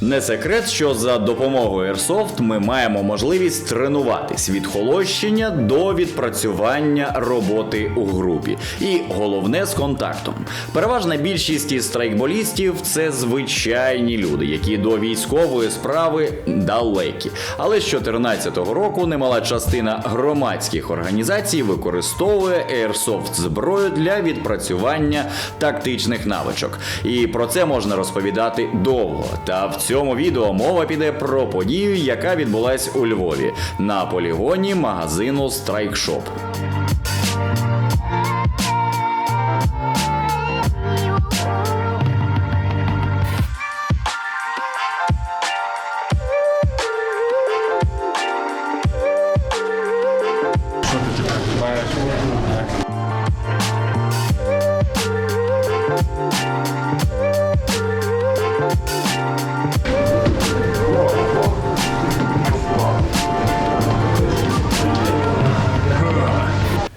Не секрет, що за допомогою Airsoft ми маємо можливість тренуватись від холощення до відпрацювання роботи у групі. І головне з контактом. Переважна більшість із страйкболістів це звичайні люди, які до військової справи далекі. Але з 2014 року немала частина громадських організацій використовує Airsoft зброю для відпрацювання тактичних навичок. І про це можна розповідати довго. Та в цьому відео мова піде про подію, яка відбулась у Львові на полігоні магазину Strike Shop.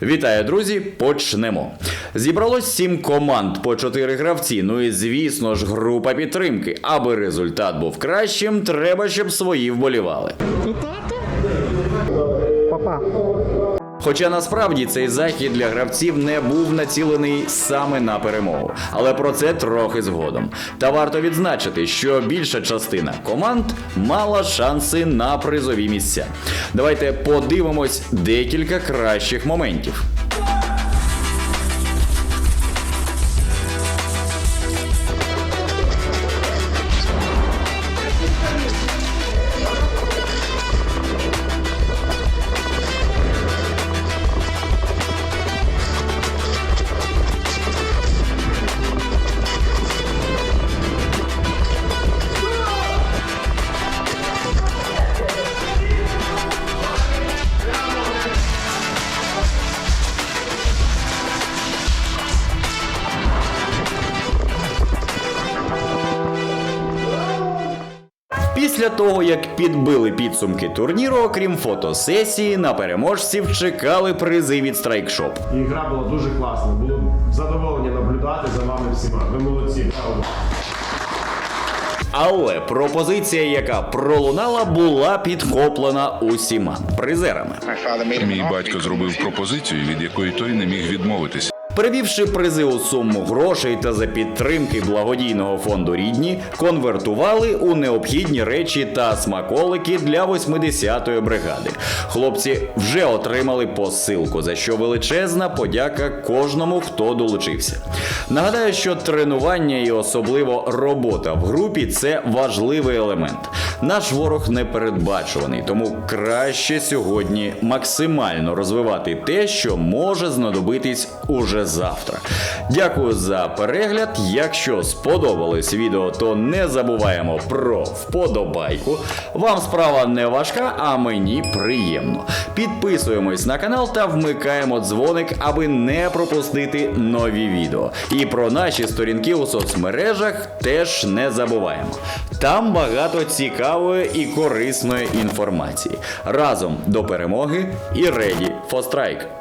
Вітаю, друзі! Почнемо. Зібралось сім команд по чотири гравці. Ну і звісно ж, група підтримки. Аби результат був кращим, треба, щоб свої вболівали. Папа. Хоча насправді цей захід для гравців не був націлений саме на перемогу, але про це трохи згодом. Та варто відзначити, що більша частина команд мала шанси на призові місця. Давайте подивимось декілька кращих моментів. Після того, як підбили підсумки турніру, окрім фотосесії, на переможців чекали призи від страйкшоп. І гра була дуже класна. Було задоволення наблюдати за вами всіма. Ви молодці. Але пропозиція, яка пролунала, була підхоплена усіма призерами. Мій батько зробив пропозицію, від якої той не міг відмовитися. Перевівши призи у суму грошей та за підтримки благодійного фонду рідні, конвертували у необхідні речі та смаколики для 80-ї бригади. Хлопці вже отримали посилку, за що величезна подяка кожному, хто долучився. Нагадаю, що тренування і особливо робота в групі це важливий елемент. Наш ворог непередбачуваний, тому краще сьогодні максимально розвивати те, що може знадобитись уже завтра. Дякую за перегляд. Якщо сподобалось відео, то не забуваємо про вподобайку. Вам справа не важка, а мені приємно. Підписуємось на канал та вмикаємо дзвоник, аби не пропустити нові відео. І про наші сторінки у соцмережах теж не забуваємо. Там багато цікавої і корисної інформації. Разом до перемоги і for strike!